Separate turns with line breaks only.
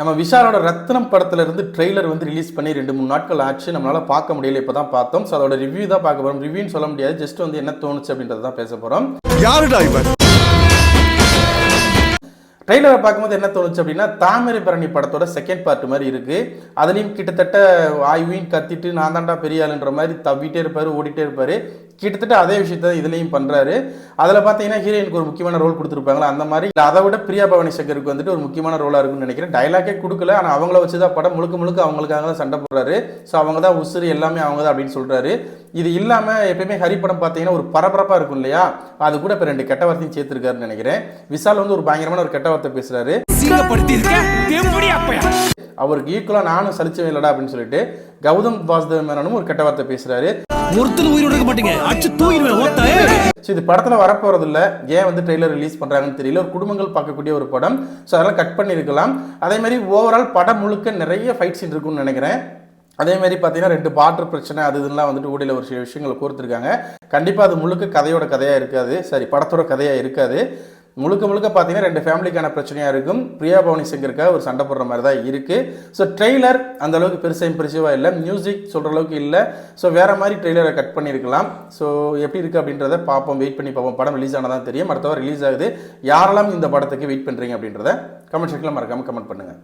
நம்ம விஷாலோட ரத்னம் படத்துல இருந்து ட்ரெய்லர் வந்து ரிலீஸ் பண்ணி ரெண்டு மூணு நாட்கள் ஆச்சு. நம்மளால பார்க்க முடியல இப்போ தான் பார்த்தோம். ஸோ அதோட ரிவ்யூ தான் பார்க்க போறோம். ரிவ்யூன்னு சொல்ல முடியாது. ஜஸ்ட் வந்து என்ன தோணுச்சு அப்படின்றத தான் பேச போறோம்.
யாருடா இவன்?
ட்ரெய்லரை பார்க்கும்போது என்ன தோணுச்சு அப்படின்னா தாமரை பரணி படத்தோட செகண்ட் பார்ட் மாதிரி இருக்குது அதுலேயும் கிட்டத்தட்ட ஆய்வின் கத்திட்டு நான் தாண்டா பெரிய ஆளுன்ற மாதிரி தவிட்டே இருப்பார் ஓடிட்டே இருப்பார். கிட்டத்தட்ட அதே விஷயத்த இதுலேயும் பண்ணுறாரு அதில் பார்த்தீங்கன்னா ஹீரோயினுக்கு ஒரு முக்கியமான ரோல் கொடுத்துருப்பாங்களா? அந்த மாதிரி அதை விட பிரியா பவனி சங்கருக்கு வந்துட்டு ஒரு முக்கியமான ரோலாக இருக்கும்னு நினைக்கிறேன். டைலாக்கே கொடுக்கல ஆனால் அவங்கள வச்சு தான் படம் முழுக்க முழுக்க அவங்களுக்காக தான் சண்டை போடுறாரு. ஸோ அவங்க தான் உசுறு எல்லாமே அவங்க தான் அப்படின்னு சொல்கிறாரு இது இல்லாமல் எப்பயுமே ஹரி படம் பார்த்தீங்கன்னா ஒரு பரபரப்பாக இருக்கும் இல்லையா? அது கூட இப்போ ரெண்டு கெட்ட வார்த்தையும் சேர்த்துருக்காருன்னு நினைக்கிறேன். விசால் வந்து ஒரு பயங்கரமான ஒரு கெட்ட வார்த்தை பேசுறாரு. அவருக்கு ஈக்குவலாக நானும் சலிச்சவே இல்லடா அப்படின்னு சொல்லிட்டு கௌதம் வாசுதேவ மேனனும் ஒரு கெட்ட வார்த்தை பேசுறாரு.
ஒருத்தர் உயிரோட இருக்க மாட்டீங்க.
ஸோ இது படத்தில் வரப்போறது இல்ல ஏன் வந்து ட்ரெய்லர் ரிலீஸ் பண்ணுறாங்கன்னு தெரியல. ஒரு குடும்பங்கள் பார்க்கக்கூடிய ஒரு படம். ஸோ அதெல்லாம் கட் பண்ணியிருக்கலாம். அதே மாதிரி ஓவரால் படம் முழுக்க நிறைய ஃபைட் சீன் இருக்கும்னு நினைக்கிறேன். அதே மாதிரி பார்த்தீங்கன்னா ரெண்டு பாட்டர் பிரச்சனை அது இதெல்லாம் வந்துட்டு ஓடியில் ஒரு சில விஷயங்களை கோர்த்துருக்காங்க. கண்டிப்பாக அது முழுக்க கதையோட கதையாக இருக்காது. சரி படத்தோட கதையாக இருக்காது. முழுக்க முழுக்க பார்த்தீங்கன்னா ரெண்டு ஃபேமிலிக்கான பிரச்சனையாக இருக்கும். பிரியா பவனி சங்கருக்காக ஒரு சண்டை போடுற மாதிரி தான் இருக்குது ஸோ ட்ரெய்லர் அந்த அளவுக்கு பெருசாக இம்ப்ரெசிவாக இல்லை. மியூசிக் சொல்கிற அளவுக்கு இல்லை. ஸோ வேறு மாதிரி ட்ரெய்லரை கட் பண்ணியிருக்கலாம். ஸோ எப்படி இருக்குது அப்படின்றத பார்ப்போம் வெயிட் பண்ணி பார்ப்போம். படம் ரிலீஸ் ஆனதான் தெரியும். அடுத்த வாரம் ரிலீஸ் ஆகுது. யாரெல்லாம் இந்த படத்துக்கு வெயிட் பண்ணுறீங்க அப்படின்றத கமெண்ட் செக்ஷனில் மறக்காமல் கமெண்ட் பண்ணுங்கள்